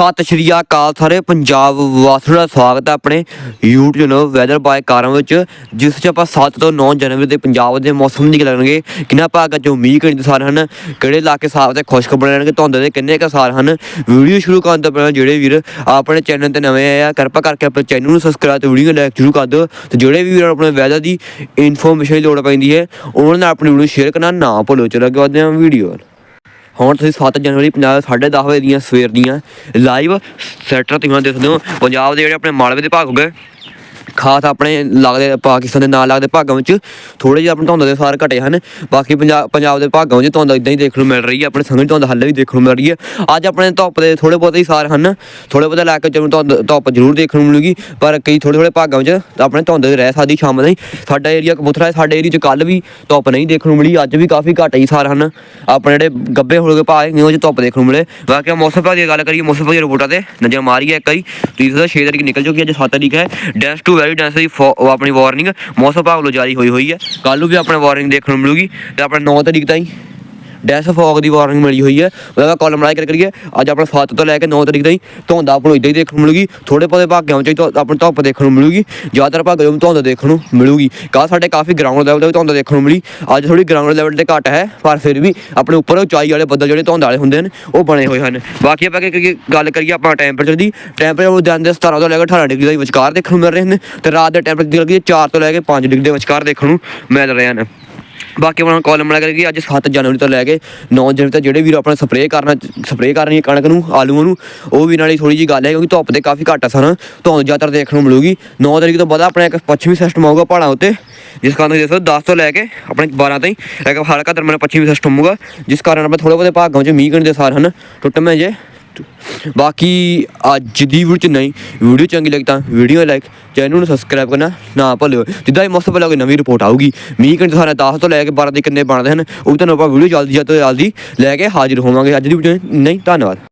ਸਤਿ ਸ਼੍ਰੀ ਅਕਾਲ ਸਾਰੇ। ਪੰਜਾਬ ਵਾਸੀਆਂ ਦਾ ਸਵਾਗਤ ਹੈ ਆਪਣੇ YouTube ਵੈਦਰ ਬਾਏ ਕਾਰਾਂ ਵਿੱਚ, ਜਿਸ 'ਚ ਆਪਾਂ 7 ਤੋਂ 9 ਜਨਵਰੀ ਦੇ ਪੰਜਾਬ ਦੇ ਮੌਸਮ ਦੀ ਗੱਲ ਕਰਾਂਗੇ। ਕਿੰਨਾ ਭਾਗਾਂ 'ਚੋਂ ਮੀਂਹ ਕਿੰਨੇ ਸਾਰ ਹਨ, ਕਿਹੜੇ ਇਲਾਕੇ ਸਾਫ਼ ਤੇ ਖੁਸ਼ਕ ਬਣੇ ਰਹਿਣਗੇ, ਧੁੰਦ ਦੇ ਕਿੰਨੇ ਕੁ ਸਾਰ ਹਨ। ਵੀਡੀਓ ਸ਼ੁਰੂ ਕਰਨ ਤੋਂ ਪਹਿਲਾਂ ਜਿਹੜੇ ਵੀਰ ਆਪਣੇ ਚੈਨਲ ਤੇ ਨਵੇਂ ਆਏ ਆ, ਕਿਰਪਾ ਕਰਕੇ ਆਪਣੇ ਚੈਨਲ ਨੂੰ ਸਬਸਕ੍ਰਾਈਬ ਤੇ ਵੀਡੀਓ ਲਾਈਕ ਜ਼ਰੂਰ ਕਰ ਦਿਓ। ਤੇ ਜਿਹੜੇ ਵੀ ਵੀਰ ਆਪਣੇ ਵੈਦਰ ਦੀ ਇਨਫੋਰਮੇਸ਼ਨ ਦੀ ਲੋੜ ਪੈਂਦੀ ਹੈ, ਉਹਨਾਂ ਨਾਲ ਆਪਣੀ ਵੀਡੀਓ ਸ਼ੇਅਰ ਕਰਨਾ ਨਾ ਭੁੱਲੋ। ਚਲੋ ਅੱਗੇ ਵਧਦੇ ਹਾਂ ਵੀਡੀਓ ਹੁਣ ਤੁਸੀਂ 7 ਜਨਵਰੀ ਪੰਜਾਬ 10:30 ਵਜੇ ਦੀਆਂ ਸਵੇਰ ਦੀਆਂ ਲਾਈਵ ਸੈਟਰ ਤੁਸੀਂ ਦੇਖਦੇ ਹੋ। ਪੰਜਾਬ ਦੇ ਜਿਹੜੇ ਆਪਣੇ ਮਾਲਵੇ ਦੇ ਭਾਗ ਹੋ ਗਏ। ਖਾਸ ਆਪਣੇ ਲੱਗਦੇ ਪਾਕਿਸਤਾਨ ਦੇ ਨਾਲ ਲੱਗਦੇ ਭਾਗਾਂ ਵਿੱਚ ਥੋੜੇ ਜਿਹਾ ਆਪਣੇ ਧੁੰਦ ਦੇ ਸਾਰ ਘਟੇ ਹਨ। ਬਾਕੀ ਪੰਜਾਬ ਪੰਜਾਬ ਦੇ ਭਾਗਾਂ ਵਿੱਚ ਧੁੰਦ ਇਦਾਂ ਹੀ ਦੇਖਣ ਨੂੰ ਮਿਲ ਰਹੀ ਹੈ, ਆਪਣੇ ਸੰਘਣੀ ਧੁੰਦ ਹੱਲੇ ਵੀ ਦੇਖਣ ਨੂੰ ਮਿਲ ਰਹੀ ਹੈ। ਅੱਜ ਆਪਣੇ ਧੁੱਪ ਦੇ ਥੋੜੇ ਬਹੁਤੇ ਹੀ ਸਾਰ ਹਨ ਥੋੜੇ ਬਹੁਤ ਲੈ ਕੇ ਜਿਵੇਂ ਧੁੰਦ, ਧੁੱਪ ਜ਼ਰੂਰ ਦੇਖਣ ਨੂੰ ਮਿਲੂਗੀ, ਪਰ ਕਈ ਥੋੜੇ ਥੋੜੇ ਭਾਗਾਂ ਵਿੱਚ ਆਪਣੇ ਧੁੰਦ ਰਹਿ ਸਕਦੀ ਸ਼ਾਮ ਤਾਈਂ ਸਾਡਾ ਏਰੀਆ ਕਬੂਤਰਾ ਹੈ ਸਾਡੇ ਏਰੀਆ 'ਚ ਕੱਲ ਵੀ ਧੁੱਪ ਨਹੀਂ ਦੇਖਣ ਨੂੰ ਮਿਲੀ, ਅੱਜ ਵੀ ਕਾਫੀ ਘੱਟ ਹੀ ਸਾਰ ਹਨ। ਆਪਣੇ ਜਿਹੜੇ ਗੱਬੇ ਹੋ ਗਏ ਭਾਗ ਨੇ ਉਹ 'ਚ ਧੁੱਪ ਦੇਖਣ ਨੂੰ ਮਿਲੇ। ਬਾਕੀ ਮੌਸਮ ਭਾਗ ਦੀ ਗੱਲ ਕਰੀਏ, ਮੌਸਮ ਭਾਗ ਦੀ ਰਿਪੋਰਟਾਂ ਤੇ ਨਜ਼ਰ ਮਾਰੀ ਹੈ ਇੱਕ ਵਾਰੀ। ਤੁਸੀਂ 6 ਤਰੀਕ ਨਿਕਲ ਚੁੱਕੀ ਹੈ, ਅੱਜ 7 ਤਰੀਕ ਹੈ। ਡੈਸ ਟੂ ਵੈਰੀ ਡੈਂਸ ਆਪਣੀ ਵਾਰਨਿੰਗ ਮੌਸਮ ਵਿਭਾਗ ਵੱਲੋਂ ਜਾਰੀ ਹੋਈ ਹੋਈ ਹੈ। ਕੱਲ ਨੂੰ ਵੀ ਆਪਣਾ ਵਾਰਨਿੰਗ ਦੇਖਣ ਨੂੰ ਮਿਲੂਗੀ। ਤੇ ਆਪਣਾ 9 ਤਰੀਕ ਤਾਈਂ ਡੈਸ ਫੌਗ ਦੀ ਵਾਰਨਿੰਗ ਮਿਲੀ ਹੋਈ ਹੈ। ਉਹਦਾ ਕਾਲਮ ਲਾਈਕ ਕਰੀਏ। ਅੱਜ ਆਪਣਾ 7 ਤੋਂ ਲੈ ਕੇ 9 ਤਰੀਕ ਤਾਈਂ ਧੁੰਦ ਆਪਾਂ ਨੂੰ ਇਦਾਂ ਹੀ ਦੇਖਣ ਨੂੰ ਮਿਲੂਗੀ। ਥੋੜੇ ਬਹੁਤੇ ਭਾਗਾਂ ਵਿੱਚ ਹੀ ਧੁ- ਧੁੱਪ ਦੇਖਣ ਨੂੰ ਮਿਲੂਗੀ। ਜ਼ਿਆਦਾਤਰ ਭਾਗਾਂ ਵਿੱਚ ਧੁੰਦ ਦੇਖਣ ਨੂੰ ਮਿਲੂਗੀ। ਕੱਲ੍ਹ ਸਾਡੇ ਕਾਫੀ ਗਰਾਊਂਡ ਲੈਵਲ ਤੇ ਵੀ ਧੁੰਦ ਦੇਖਣ ਨੂੰ ਮਿਲੀ। ਅੱਜ ਥੋੜੀ ਗਰਾਊਂਡ ਲੈਵਲ ਤੇ ਘੱਟ ਹੈ, ਪਰ ਫਿਰ ਵੀ ਆਪਣੇ ਉੱਪਰ ਉਚਾਈ ਵਾਲੇ ਬੱਦਲ ਜਿਹੜੇ ਧੁੰਦ ਵਾਲੇ ਹੁੰਦੇ ਨੇ ਉਹ ਬਣੇ ਹੋਏ ਹਨ। ਬਾਕੀ ਆਪਾਂ ਕਿ- ਗੱਲ ਕਰੀਏ ਆਪਾਂ ਟੈਂਪਰੇਚਰ ਦੀ। ਟੈਂਪਰੇਚਰ ਉਹ ਦਿਨ ਦੇ 17 ਤੋਂ ਲੈ ਕੇ 18 ਡਿਗਰੀ ਦੇ ਵਿਚਕਾਰ ਦੇਖਣ ਨੂੰ ਮਿਲ ਰਹੇ ਹਨ। ਤੇ ਰਾਤ ਦੇ ਟੈਂਪਰੇਚਰ ਦੀ ਗੱਲ ਕਰੀਏ 4 ਤੋਂ ਲੈ ਕੇ 5 ਡਿਗਰੀ ਦੇ ਵਿਚਕਾਰ ਦੇਖਣ ਨੂੰ ਮਿਲ ਰਹੇ ਹਨ। ਬਾਕੀ ਆਪਣਾ ਕਾਲਮ ਬਣਾ ਕਰਕੇ ਅੱਜ 7 ਜਨਵਰੀ ਤੋਂ ਲੈ ਕੇ 9 ਜਨਵਰੀ ਤੱਕ ਜਿਹੜੇ ਵੀਰ ਆਪਣਾ ਸਪਰੇਅ ਕਰਨਾ ਸਪਰੇਅ ਕਰਨੀ ਹੈ ਕਣਕ ਨੂੰ, ਆਲੂਆਂ ਨੂੰ, ਉਹ ਵੀ ਨਾਲੇ ਥੋੜੀ ਜੀ ਗੱਲ ਹੈ ਕਿਉਂਕਿ ਧੁੱਪ ਤੇ ਕਾਫੀ ਘੱਟ ਸਨ ਧੁੰਦ ਜ਼ਿਆਦਾਤਰ ਦੇਖਣ ਨੂੰ ਮਿਲੂਗੀ। 9 ਤਰੀਕ ਤੋਂ ਬਾਅਦ ਆਪਣਾ ਇੱਕ ਪੱਛਮੀ ਸਿਸਟਮ ਆਊਗਾ ਪਹਾੜਾਂ ਉੱਤੇ, ਜਿਸ ਕਾਰਨ ਤੁਸੀਂ ਦੇਖੋ 10 ਤੋਂ ਲੈ ਕੇ ਆਪਣੇ 12 ਤਾਈਂ ਇੱਕ ਹਲਕਾ ਦਰਮਿਆਨਾ ਪੱਛਮੀ ਸਿਸਟਮ ਹੋਊਗਾ ਜਿਸ ਕਾਰਨ ਆਪਣੇ ਥੋੜੇ ਬਹੁਤੇ ਭਾਗਾਂ 'ਚ ਮੀਂਹ ਕਣ ਦੇ ਸਾਰ ਹਨ ਟੁੱਟਵੇਂ ਜੇ। ਬਾਕੀ ਅੱਜ ਦੀ ਵੀਡੀਓ ਚ ਨਹੀਂ ਵੀਡੀਓ ਚੰਗੀ ਲੱਗੀ ਤਾਂ ਵੀਡੀਓ ਲਾਈਕ ਚੈਨਲ ਨੂੰ ਸਬਸਕ੍ਰਾਈਬ ਕਰਨਾ ਨਾ ਭੁੱਲਿਓ। ਜਿੱਦਾਂ ਹੀ ਮੌਸਮ ਪਹਿਲਾਂ ਕੋਈ ਨਵੀਂ ਰਿਪੋਰਟ ਆਊਗੀ। ਮੀਂਹ ਘੰਟੇ ਸਾਰੇ 10 ਤੋਂ ਲੈ ਕੇ 12 ਦੇ ਕਿੰਨੇ ਬਣਦੇ ਹਨ, ਉਹ ਵੀ ਤੁਹਾਨੂੰ ਆਪਾਂ ਵੀਡੀਓ ਜਲਦੀ ਤੋਂ ਜਲਦੀ ਲੈ ਕੇ ਹਾਜ਼ਰ ਹੋਵਾਂਗੇ। ਅੱਜ ਦੀ ਵੀਡੀਓ ਨਹੀਂ, ਧੰਨਵਾਦ।